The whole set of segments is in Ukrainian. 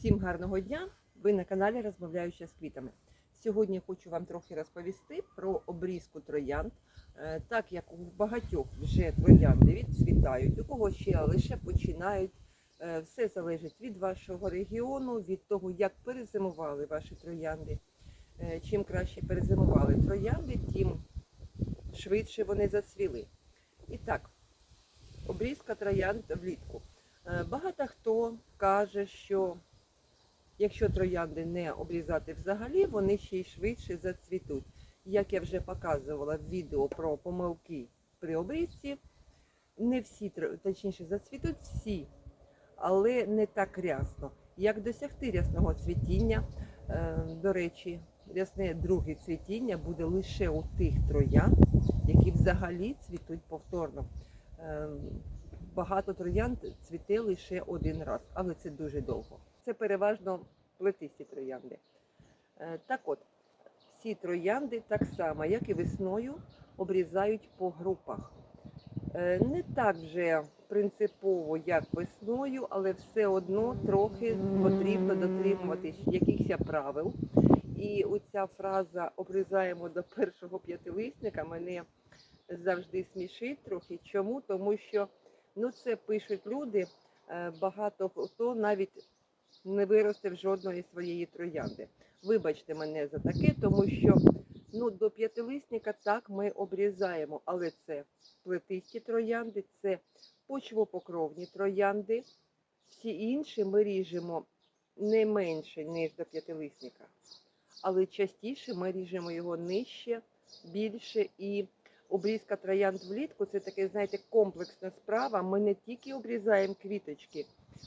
Всім гарного дня! Ви на каналі Розмовляюча з квітами. Сьогодні я хочу вам трохи розповісти про обрізку троянд. Е, Так як у багатьох вже троянди відцвітають, у кого ще лише починають. Е, Все залежить від вашого регіону, від того, як перезимували ваші троянди. Е, Чим краще перезимували троянди, тим швидше вони зацвіли. І так, обрізка троянд влітку. Багато хто каже, що якщо троянди не обрізати взагалі, вони ще й швидше зацвітуть. Як я вже показувала в відео про помилки при обрізці, не всі, точніше, зацвітуть всі, але не так рясно. Як досягти рясного цвітіння, Е, до речі, рясне друге цвітіння буде лише у тих троянд, які взагалі цвітуть повторно. Е, Багато троянд цвіте лише один раз, але це дуже довго. Це переважно плетисті троянди. Е, Так от, всі троянди так само, як і весною, обрізають по групах. Е, Не так вже принципово, як весною, але все одно трохи потрібно дотримуватись якихось правил. І оця фраза обрізаємо до першого п'ятилисника мене завжди смішить трохи. Чому? Тому що ну, це пишуть люди, е, багато хто навіть не виростив жодної своєї троянди. Вибачте мене за таке, тому що ну, до п'ятилисника так ми обрізаємо, але це плетисті троянди, це почвопокровні троянди. Всі інші ми ріжемо не менше, ніж до п'ятилисника. Але частіше ми ріжемо його нижче, більше і обрізка троянд влітку це таке, знаєте, комплексна справа. Ми не тільки обрізаємо квіточки,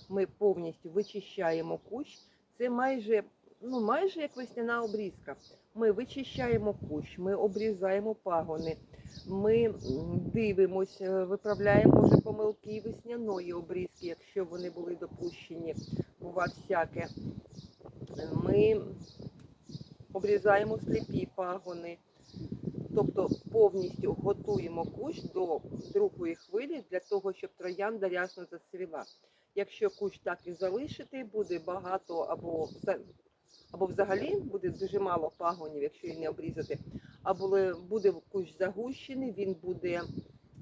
ми повністю вичищаємо кущ. Це майже, ну, майже як весняна обрізка. Ми вичищаємо кущ, ми обрізаємо пагони, ми дивимося, виправляємо вже помилки весняної обрізки, якщо вони були допущені, бува всяке. Ми обрізаємо сліпі пагони, тобто повністю готуємо кущ до другої хвилі для того, щоб троянда рясно зацвіла. Якщо кущ так і залишити, буде багато або або взагалі буде дуже мало пагонів, якщо її не обрізати, або буде кущ загущений, він буде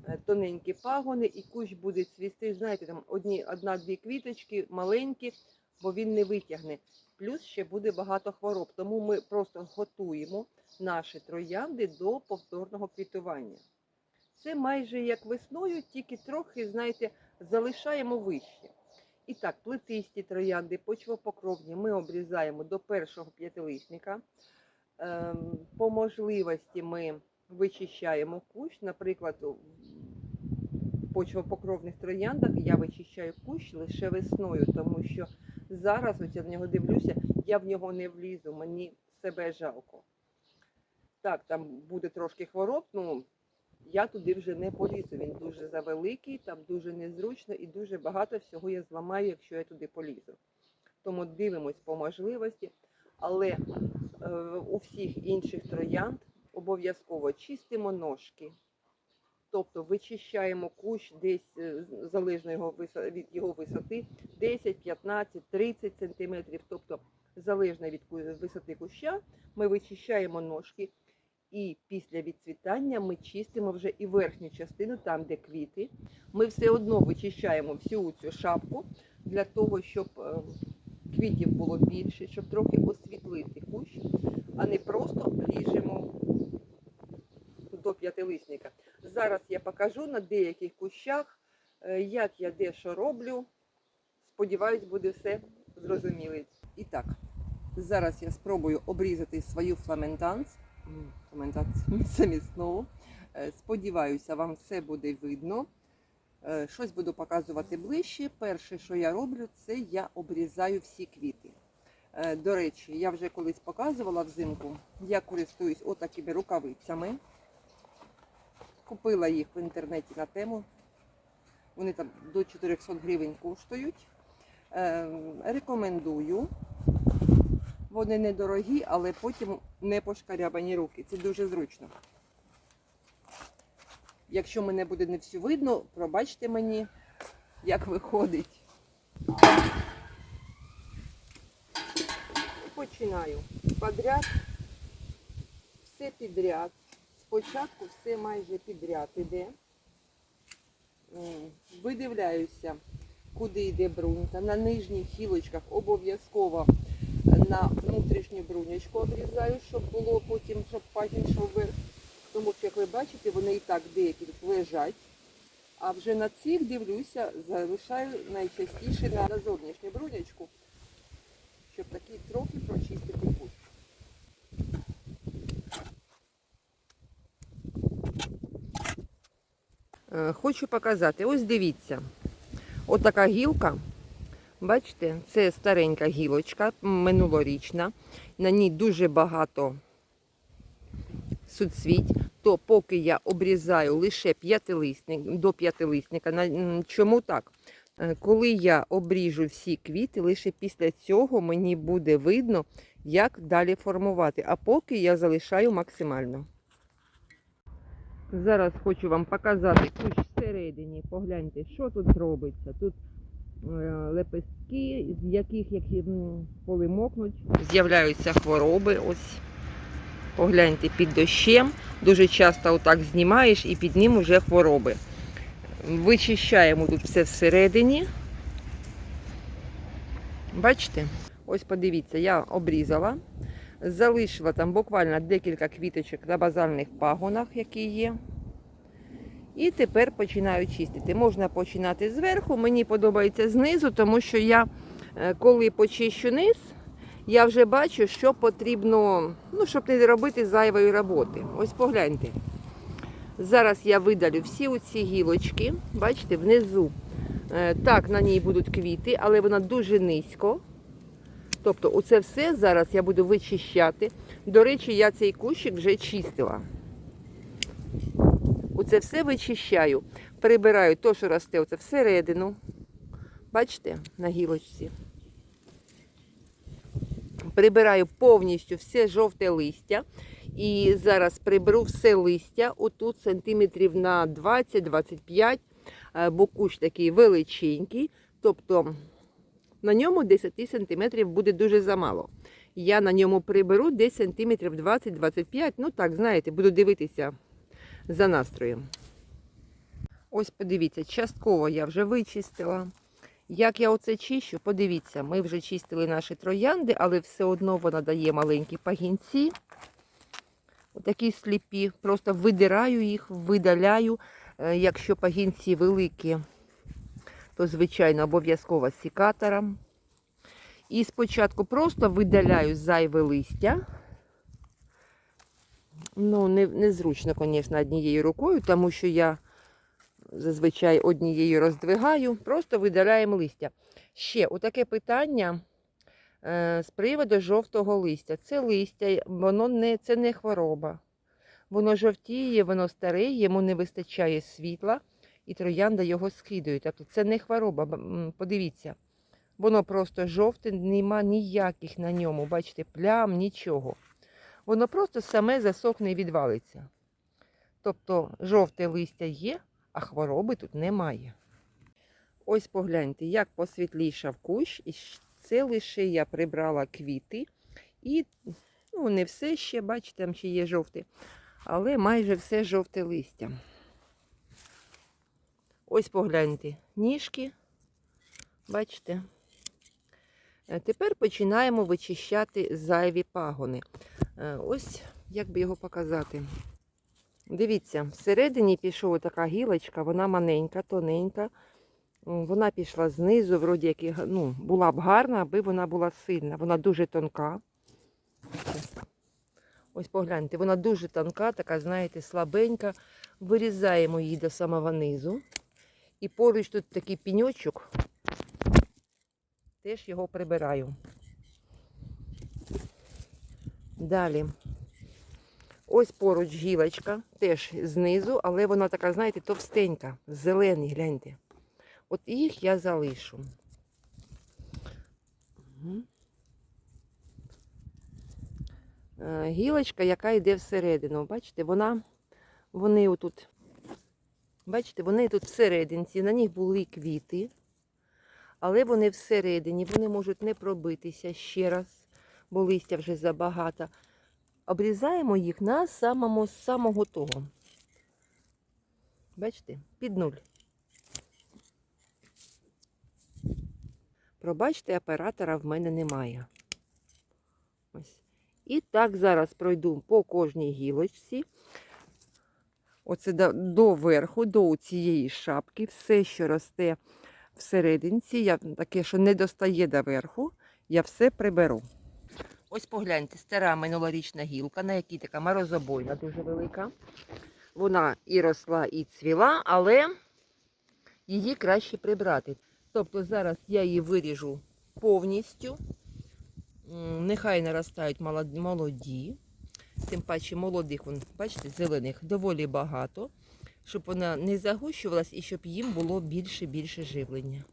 е, тоненькі пагони, і кущ буде цвісти, знаєте, там одна-дві квіточки маленькі, бо він не витягне. Плюс ще буде багато хвороб. Тому ми просто готуємо наші троянди до повторного квітування. Це майже як весною, тільки трохи, знаєте, залишаємо вище. І так, плетисті троянди, почвопокровні ми обрізаємо до першого п'ятилисника. Ем, По можливості ми вичищаємо кущ. Наприклад, у почвопокровних трояндах я вичищаю кущ лише весною, тому що зараз ось я в нього дивлюся, я в нього не влізу, мені себе жалко. Так, там буде трошки хвороб, ну я туди вже не полізу. Він дуже завеликий, там дуже незручно і дуже багато всього я зламаю, якщо я туди полізу. Тому дивимось по можливості, але е, у всіх інших троянд обов'язково чистимо ножки. Тобто вичищаємо кущ десь е, залежно його від його висоти 10, 15, 30 сантиметрів. Тобто, залежно від висоти куща, ми вичищаємо ножки. І після відцвітання ми чистимо вже і верхню частину, там, де квіти. Ми все одно вичищаємо всю цю шапку для того, щоб е, квітів було більше, щоб трохи освітлити кущ, а не просто ріжемо до п'ятилисника. Зараз я покажу на деяких кущах, е, як я де що роблю. Сподіваюсь, буде все зрозуміло. І так, зараз я спробую обрізати свою фламентанс. М, Фламентанс саміснову. Е, Сподіваюся, вам все буде видно. Е, Щось буду показувати ближче. Перше, що я роблю, це я обрізаю всі квіти. Е, До речі, я вже колись показувала взимку. Я користуюсь отакими рукавицями. Купила їх в інтернеті на тему. Вони там до 400 гривень коштують. Рекомендую. Вони недорогі, але потім не пошкарябані руки. Це дуже зручно. Якщо мене буде не всю видно, пробачте мені, як виходить. починаю подряд, все підряд. Спочатку все майже підряд іде. Видивляюся, куди йде брунька. На нижніх гілочках обов'язково на внутрішню брунячку обрізаю, щоб було потім, щоб пагін йшов вверх. Тому що, як ви бачите, вони і так деякі лежать. А вже на цих дивлюся, залишаю найчастіше на, зовнішню брунячку, щоб такий трохи прочистити кущ. Е, Хочу показати. Ось дивіться. От така гілка. Бачите, це старенька гілочка, минулорічна. На ній дуже багато суцвіть. То поки я обрізаю лише п'ятилисник до п'ятилисника. Чому так? Е, Коли я обріжу всі квіти, лише після цього мені буде видно, як далі формувати. А поки я залишаю максимально. Зараз хочу вам показати кущ всередині. Погляньте, що тут робиться. Тут лепестки, з яких, як коли мокнуть, з'являються хвороби. Ось погляньте під дощем. Дуже часто отак знімаєш і під ним вже хвороби. Вичищаємо тут все всередині. Бачите? Ось подивіться, я обрізала. Залишила там буквально декілька квіточок на базальних пагонах, які є. І тепер починаю чистити. Можна починати зверху. Мені подобається знизу, тому що я, е, коли почищу низ, я вже бачу, що потрібно, ну, щоб не робити зайвої роботи. Ось погляньте. Зараз я видалю всі оці гілочки. Бачите, внизу. Е, Так, на ній будуть квіти, але вона дуже низько. Тобто, оце все зараз я буду вичищати. До речі, я цей кущик вже чистила. Оце все вичищаю. Прибираю те, що росте оце всередину. Бачите, на гілочці. Прибираю повністю все жовте листя. І зараз приберу все листя, отут сантиметрів на 20-25, е, бо кущ такий величенький. Тобто на ньому 10 сантиметрів буде дуже замало. Я на ньому приберу десь сантиметрів 20-25. Ну так, знаєте, буду дивитися за настроєм. Ось подивіться, частково я вже вичистила. Як я оце чищу, подивіться, ми вже чистили наші троянди, але все одно вона дає маленькі пагінці. Отакі сліпі. Просто видираю їх, видаляю. Е, Якщо пагінці великі, то, звичайно, обов'язково сікатором. І спочатку просто видаляю зайве листя. Ну, не, незручно, звісно, однією рукою, тому що я зазвичай однією роздвигаю, просто видаляємо листя. Ще отаке питання е, з приводу жовтого листя. Це листя, воно не, це не хвороба. Воно жовтіє, воно старе, йому не вистачає світла, і троянда його скидує. Тобто це не хвороба. Подивіться, воно просто жовте, нема ніяких на ньому, бачите, плям, нічого. Воно просто саме засохне і відвалиться. Тобто жовте листя є, а хвороби тут немає. Ось погляньте, як посвітлішав кущ, і це лише я прибрала квіти. І ну, не все ще, бачите, там ще є жовте, але майже все жовте листя. Ось погляньте, ніжки, бачите. Е, Тепер починаємо вичищати зайві пагони. Е, Ось як би його показати. Дивіться, всередині пішла така гілочка, вона маленька, тоненька. Вона пішла знизу, вроді як ну, була б гарна, аби вона була сильна. Вона дуже тонка. Ось погляньте, вона дуже тонка, така, знаєте, слабенька. Вирізаємо її до самого низу. І поруч тут такий піньочок. Теж його прибираю. Далі. Ось поруч гілочка, теж знизу, але вона така, знаєте, товстенька, зелений, гляньте. От їх я залишу. Е, Гілочка, яка йде всередину. Бачите, вона, вони отут, бачите, вони тут всерединці, на них були квіти, але вони всередині, вони можуть не пробитися ще раз. бо листя вже забагато. Обрізаємо їх на самому самого того. Бачите, під нуль. Пробачте, оператора в мене немає. Ось. І так зараз пройду по кожній гілочці. Оце до, верху, до цієї шапки, все, що росте всерединці, я, таке, що не достає до верху, я все приберу. Ось погляньте, стара минулорічна гілка, на якій така морозобойна дуже велика. Вона і росла, і цвіла, але її краще прибрати. Тобто зараз я її виріжу повністю. Нехай наростають молоді. Тим паче молодих, бачите, зелених доволі багато, щоб вона не загущувалась і щоб їм було більше-більше живлення.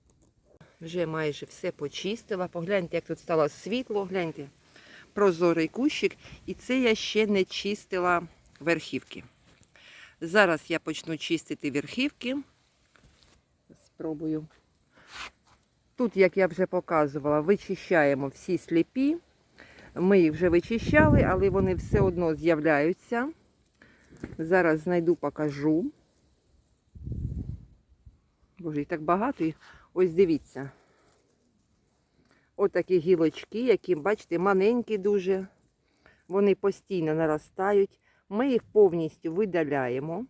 Вже майже все почистила. Погляньте, як тут стало світло, гляньте, прозорий кущик. І це я ще не чистила верхівки. Зараз я почну чистити верхівки. Спробую. Тут, як я вже показувала, вичищаємо всі сліпі. Ми їх вже вичищали, але вони все одно з'являються. Зараз знайду, покажу. Боже, їх так багато. Ось дивіться. Отакі гілочки, які, бачите, маленькі дуже. Вони постійно наростають. Ми їх повністю видаляємо.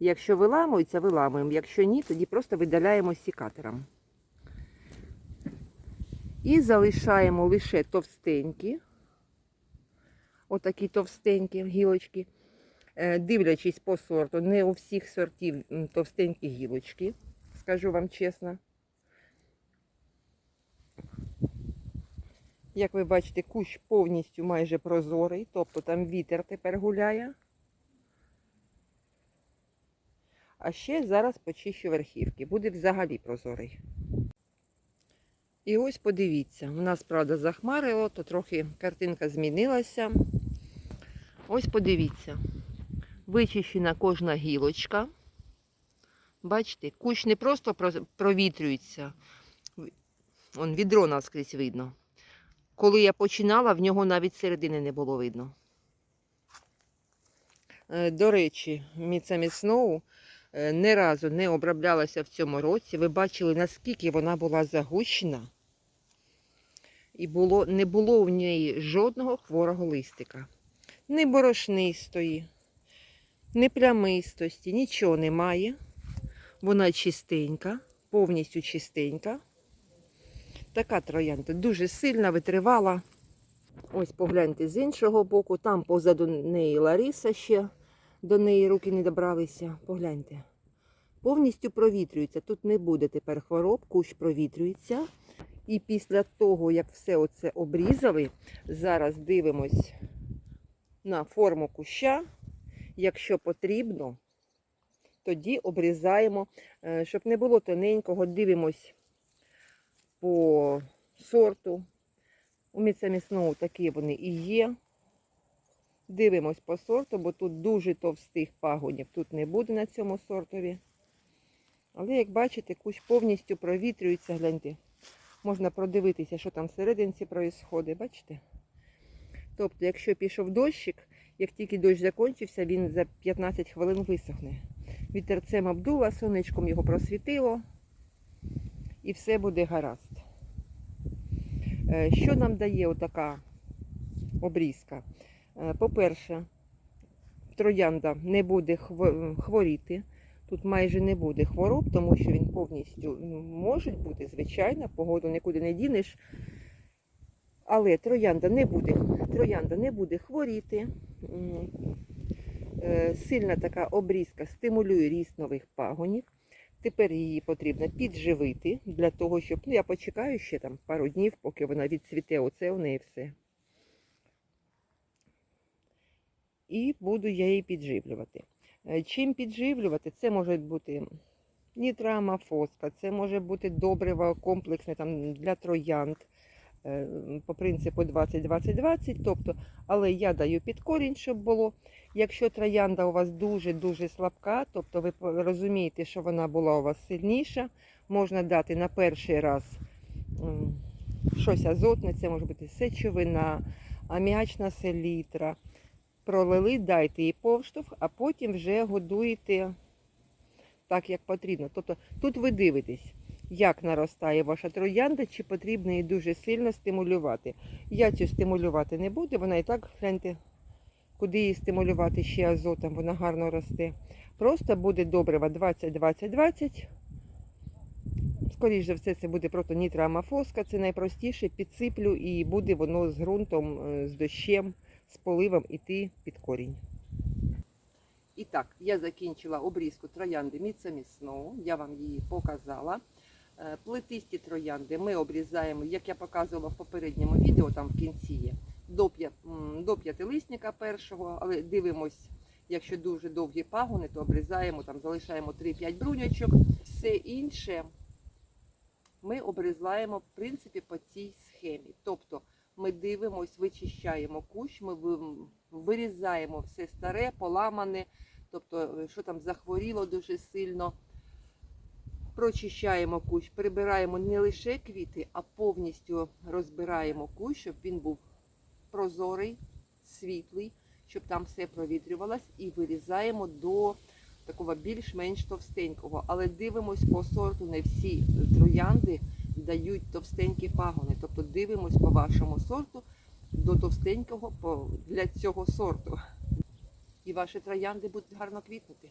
Якщо виламуються, виламуємо. Якщо ні, тоді просто видаляємо сікатором. І залишаємо лише товстенькі. Отакі товстенькі гілочки. Е, Дивлячись по сорту, не у всіх сортів товстенькі гілочки, скажу вам чесно. Як ви бачите, кущ повністю майже прозорий, тобто там вітер тепер гуляє. А ще зараз почищу верхівки. Буде взагалі прозорий. І ось подивіться, у нас, правда, захмарило, то трохи картинка змінилася. Ось подивіться. Вичищена кожна гілочка. Бачите, кущ не просто провітрюється. Вон відро наскрізь видно. Коли я починала, в нього навіть середини не було видно. Е, До речі, Міцамі Сноу е, ні разу не оброблялася в цьому році. Ви бачили, наскільки вона була загущена. І було, не було в неї жодного хворого листика. Ні борошнистої, ні плямистості, нічого немає. Вона чистенька, повністю чистенька. Така троянда дуже сильна, витривала. Ось погляньте з іншого боку, там позаду неї Лариса ще, до неї руки не добралися. Погляньте. Повністю провітрюється. Тут не буде тепер хвороб, кущ провітрюється. І після того, як все оце обрізали, зараз дивимось на форму куща. Якщо потрібно, тоді обрізаємо, Е, щоб не було тоненького, дивимось по сорту. У Міцамі Сноу такі вони і є. Дивимось по сорту, бо тут дуже товстих пагонів тут не буде на цьому сортові. Але, як бачите, кущ повністю провітрюється, гляньте. Можна продивитися, що там всерединці відбувається, бачите? Тобто, якщо пішов дощик, як тільки дощ закінчився, він за 15 хвилин висохне. Вітерцем обдуло, сонечком його просвітило, і все буде гаразд. Е, Що нам дає отака обрізка? Е, По-перше, троянда не буде хворіти. Тут майже не буде хвороб, тому що він повністю ну, може бути, звичайно, погоду нікуди не дінеш. Але троянда не буде, троянда не буде хворіти. Е, Сильна така обрізка стимулює ріст нових пагонів. Тепер її потрібно підживити для того, щоб ну, я почекаю ще там пару днів, поки вона відцвіте. Оце у неї все. І буду я її підживлювати. Е, Чим підживлювати? Це може бути нітрамофоска, це може бути добриво комплексне там, для троянд по принципу 20-20-20. Тобто, але я даю під корінь, щоб було. Якщо троянда у вас дуже-дуже слабка, тобто ви розумієте, що вона була у вас сильніша, можна дати на перший раз щось азотне, це може бути сечовина, аміачна селітра. Пролили, дайте їй повштовх, а потім вже годуєте так, як потрібно. Тобто тут ви дивитесь, як наростає ваша троянда, чи потрібно її дуже сильно стимулювати. Я цю стимулювати не буду, вона і так, гляньте, куди її стимулювати ще азотом, вона гарно росте. Просто буде добрива 20-20-20. Скоріше за все, це буде просто нітроамофоска, це найпростіше, підсиплю і буде воно з ґрунтом, е, з дощем, з поливом іти під корінь. І так, я закінчила обрізку троянди міцемісного, я вам її показала. Е, Плетисті троянди ми обрізаємо, як я показувала в попередньому відео, там в кінці є, до, п'ятилисника першого, але дивимось, якщо дуже довгі пагони, то обрізаємо, там залишаємо 3-5 брунячок. Все інше ми обрізаємо в принципі по цій схемі. Тобто ми дивимось, вичищаємо кущ, ми вирізаємо все старе, поламане, тобто, е, що там захворіло дуже сильно. Прочищаємо кущ, прибираємо не лише квіти, а повністю розбираємо кущ, щоб він був прозорий, світлий, щоб там все провітрювалось, і вирізаємо до такого більш-менш товстенького. Але дивимось по сорту, не всі троянди дають товстенькі пагони. Тобто дивимось по вашому сорту до товстенького для цього сорту. І ваші троянди будуть гарно квітнути.